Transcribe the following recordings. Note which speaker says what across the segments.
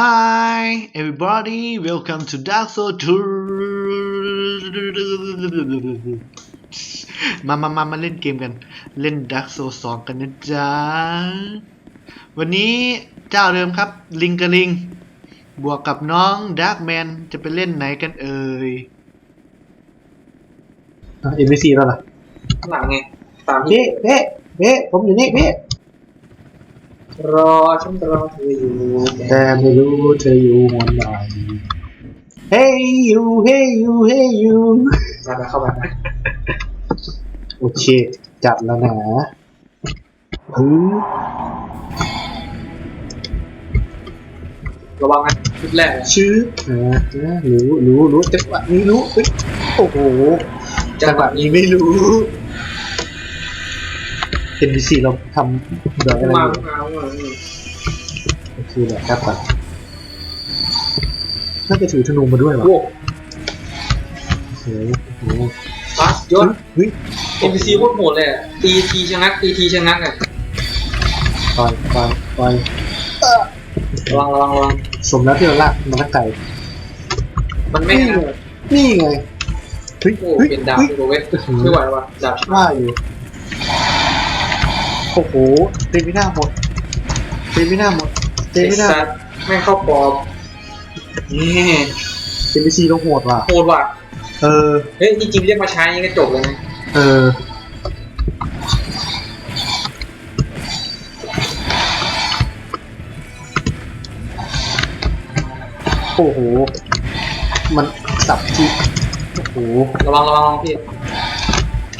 Speaker 1: Hi everybody welcome to Dark Souls 2มามามามาเล่นเกมกัน เล่น Dark Souls 2 กันนะจ๊ะ วันนี้เจ้าเดิมครับ ลิงกับลิง บวกกับน้อง Darkman จะไปเล่นไหนกันเอ่ยเอ็มบีซีแล้วล่ะ
Speaker 2: ข้างหลังไง ตามที่
Speaker 1: เพ่เพ่เพ่ผมอยู่นี่เพ่
Speaker 2: รอฉันรอเธออยู่
Speaker 1: แต่ไม่รู้เธออยู่หนไหน Hey you Hey you Hey you
Speaker 2: มาเข้ามา
Speaker 1: โอเค จัดแล้วนะฮึ
Speaker 2: ระวังนะชุดแรกอะ
Speaker 1: ชื่ออ่าอ่ารู้รู้รู้จังหวะนี้รู้เฮ้ยโอ้โหจังหวะนี้ไม่รู้ NPC เราทำเดี๋ยวอะไร
Speaker 2: มา
Speaker 1: อยู่
Speaker 2: มามา
Speaker 1: โอเคเดี๋ยวครับก่อนน่าจะถือธนูมาด้วยวะ
Speaker 2: โว้
Speaker 1: โอ้โหโอ้โห
Speaker 2: ฟัสยศ
Speaker 1: เฮ้ย
Speaker 2: NPC โคตรโหดเลยอะตีทีชะงักตีทีชะงักอะ
Speaker 1: ต่อยต่อยต่อย
Speaker 2: ระวังระวังระวัง
Speaker 1: สมแล้วที่เราลากมันก็ไก่
Speaker 2: มันไม่
Speaker 1: นี่ไงนี่ไงเฮ้ย
Speaker 2: โอ้
Speaker 1: เฮ้ย
Speaker 2: เป็นดาบ
Speaker 1: เฮ้ย
Speaker 2: โดเวทไม่ไหวว่ะดาบ
Speaker 1: ว่าอยู่ โอ้โหเต็มไม่น่าหมดเต็มไม่น่าหมดเต็มไม่น่า
Speaker 2: สัตว์ไม่เข้าปอบนี่
Speaker 1: เต็มไปซีลงโหดว่ะ
Speaker 2: โหดว่ะ
Speaker 1: เออ
Speaker 2: เฮ้ยจริงๆเรียกมาใช้ยังก็จบเลยนะ
Speaker 1: เออโอ้โห มันสับที่โอ้โห
Speaker 2: ระวังระวังระวังพี่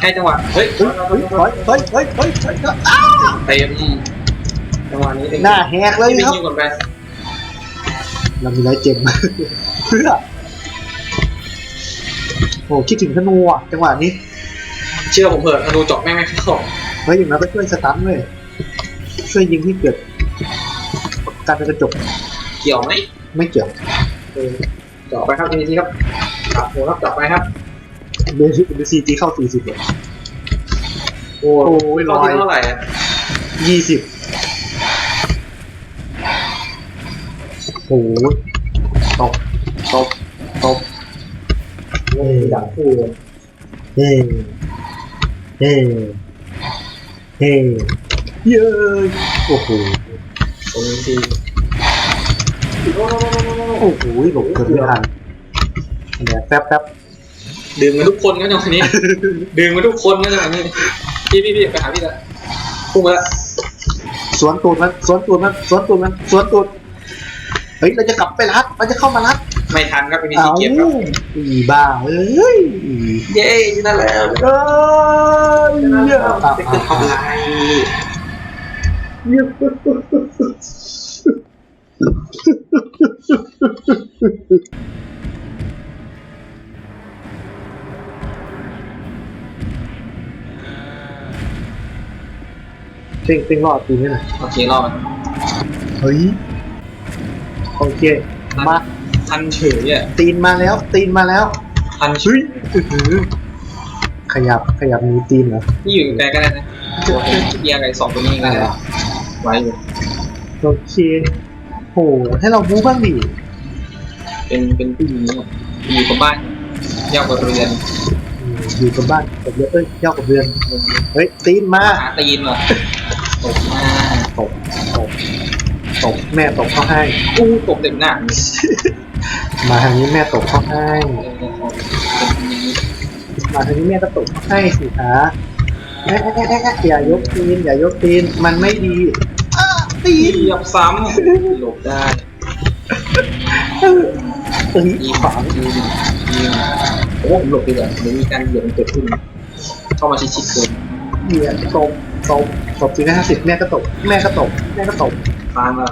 Speaker 2: ให้จังหวะเฮ้ย
Speaker 1: เฮ้ยเฮ้ยเฮ้ยเฮ้ยเฮ้ยเฮ้ยเฮ้ยอ้า
Speaker 2: เต็มจังหวะนี้เต็ม
Speaker 1: หน้าแหกเลย
Speaker 2: พี่
Speaker 1: ครับ
Speaker 2: ยิงก่อนไป
Speaker 1: เรามีไรเจม เพื่อโอ้คิดถึงธนูอะจังหวะนี้
Speaker 2: เชื่อผมเถอะธนูเจาะแม่งไม่เข้า
Speaker 1: เฮ้ยอย่างนั้นก็ช่วยสตันเลยช่วยยิงให้เกิด การเป็นกระจก
Speaker 2: เกี่ยวไหม
Speaker 1: ไม่เกี่ยว
Speaker 2: เออเจาะไปครับทีนี้ครับครับโหครับเจาะไปครับ
Speaker 1: เบสิเบซีจีเข้าสี่สิบเลย
Speaker 2: โอ้
Speaker 1: โอ้ย
Speaker 2: เข้าที่เท่าไหร่อะ
Speaker 1: ยี่สิบโอ้ยตบตบตบ
Speaker 2: โอ้ยดังคู่เลย
Speaker 1: เฮ้เฮ้เฮ้เย้ยโอ้โห
Speaker 2: ตรงนี้ทีโอ้โห
Speaker 1: โอ้โหหลบเกือบไม่ทันเดี๋ยวแป๊บแป๊บ
Speaker 2: ดึงมาทุกคนก็จังหวะนี้ดึงมาทุกคนก็จังหวะนี้พี่พี่พี่ไปหาพี่ละพุ่งมาละ
Speaker 1: สวนตูดมันสวนตูดมันสวนตูดมันสวนตูดเฮ้ยเราจะกลับไปรัดเราจะเข้ามารัด
Speaker 2: ไม่ทันครับเป็นที
Speaker 1: เอา
Speaker 2: เกียบครับ
Speaker 1: อีบ้าเอ้ย
Speaker 2: เย้ชนะแล้ว
Speaker 1: เอ้ย
Speaker 2: ชนะ
Speaker 1: เย
Speaker 2: แล้
Speaker 1: อะ
Speaker 2: วเป็นทำลา
Speaker 1: เต็งเต็งรอดตีนี่หน่อย
Speaker 2: โอเครอบมัน
Speaker 1: เฮ้ยโอเคมา
Speaker 2: ทันเฉยอะ
Speaker 1: ตีนมาแล้ว ตีนมาแล้ว
Speaker 2: ทันเฉ
Speaker 1: เฮ้
Speaker 2: ย
Speaker 1: ยอื้อหือขยับขยับมีตีนเหรอ
Speaker 2: นี่อยู่ไกลก็ได้นะตัวเกียร์ไก่สองตัวนี้ไงไว้อยู่
Speaker 1: โอเคโหให้เราบู๊บ้างดิ
Speaker 2: เป็นเป็นผู้หญิงอะอยู่กับบ้านยาวกว่าเรือน
Speaker 1: อืมอยู่กับบ้านกับเรือนเอ้ยเย่ากับเรือนเฮ้ยตีนมา
Speaker 2: หาตีนเหรอ ตบมา
Speaker 1: ตบตบตบแม่ตบเขาให้
Speaker 2: อู้ตบเต็มหน้า
Speaker 1: มาทางนี้แม่ตบเขาให้
Speaker 2: อย่างนี้
Speaker 1: มาทางนี้แม่ก็ตบเขาให้สิคะแอะแอะแอะแอะอย่ายกตีนอย่ายกตีนมันไม่ดีอ้าตี
Speaker 2: เหยียบซ้ำหลบได้
Speaker 1: เอ้ย
Speaker 2: ยิง
Speaker 1: ขวาง
Speaker 2: ยิงยิงโอ้ผมหลบดีกว่าเดี๋ยวมีการเหยียบเกิดขึ้นเข้ามาชิดๆเกิน
Speaker 1: เหยียบตบ ตบตบทีละห้าสิบแม่ก็ตบแม่ก็ตบแม่ก็ตบ
Speaker 2: ตามมา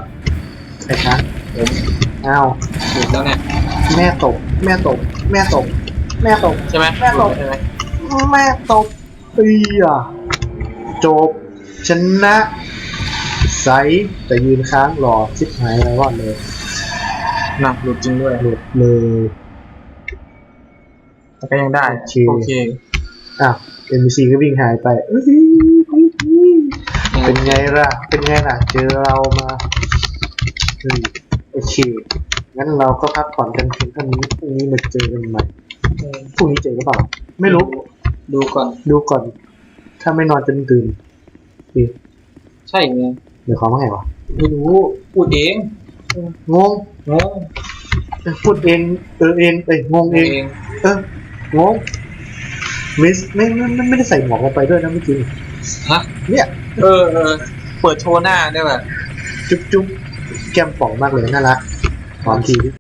Speaker 1: ใช่คะ
Speaker 2: ผม
Speaker 1: อ้าว
Speaker 2: หลุดแล้วเนี่ย
Speaker 1: แม่ตบแม่ตบแม่ตบแม่ตบ
Speaker 2: ใช่ไหม
Speaker 1: แม่ตบ
Speaker 2: ใช่ไหม
Speaker 1: แม่ตบตีอะจบชนะไซส์แต่ยืนค้างรอชิบหายแล้วว่าเลย
Speaker 2: หนักหลุดจริงด้วย
Speaker 1: หลุดเลย
Speaker 2: แต่ก็ยังได้
Speaker 1: โอเค
Speaker 2: โอเค
Speaker 1: อ้าว NPC ก็วิ่งหายไป เอ้ยเป็นไงล่ะ เป็นไงล่ะ เจอเรามาเฮ้ยโอเค งั้นเราก็พักผ่อนกันเพียงเท่านี้ พรุ่งนี้มาเจอกันใหม่ พรุ่งนี้เจอหรือเปล่า ไม่รู้
Speaker 2: ดูก่อน
Speaker 1: ดูก่อน ถ้าไม่นอนจนตื่นนี่
Speaker 2: ใช่ไง
Speaker 1: เดี๋ยวเขาว่าไงวะ
Speaker 2: ไม่รู้พูดเอง
Speaker 1: งง
Speaker 2: งง
Speaker 1: เอ้ยพูดเองเออเองเอ้ยงงเอง
Speaker 2: เอง
Speaker 1: เอองงมิสไม่ไม่ไม่ไม่ได้ใส่หมวกลงไปด้วยนะเมื่อกี้
Speaker 2: ฮะ
Speaker 1: เนี่ย
Speaker 2: เออเออเปิดโชว์หน้าได้ป่ะ
Speaker 1: จุ๊บจุ๊บแก้มป่องมากเลยน่ารักหอมทีดิ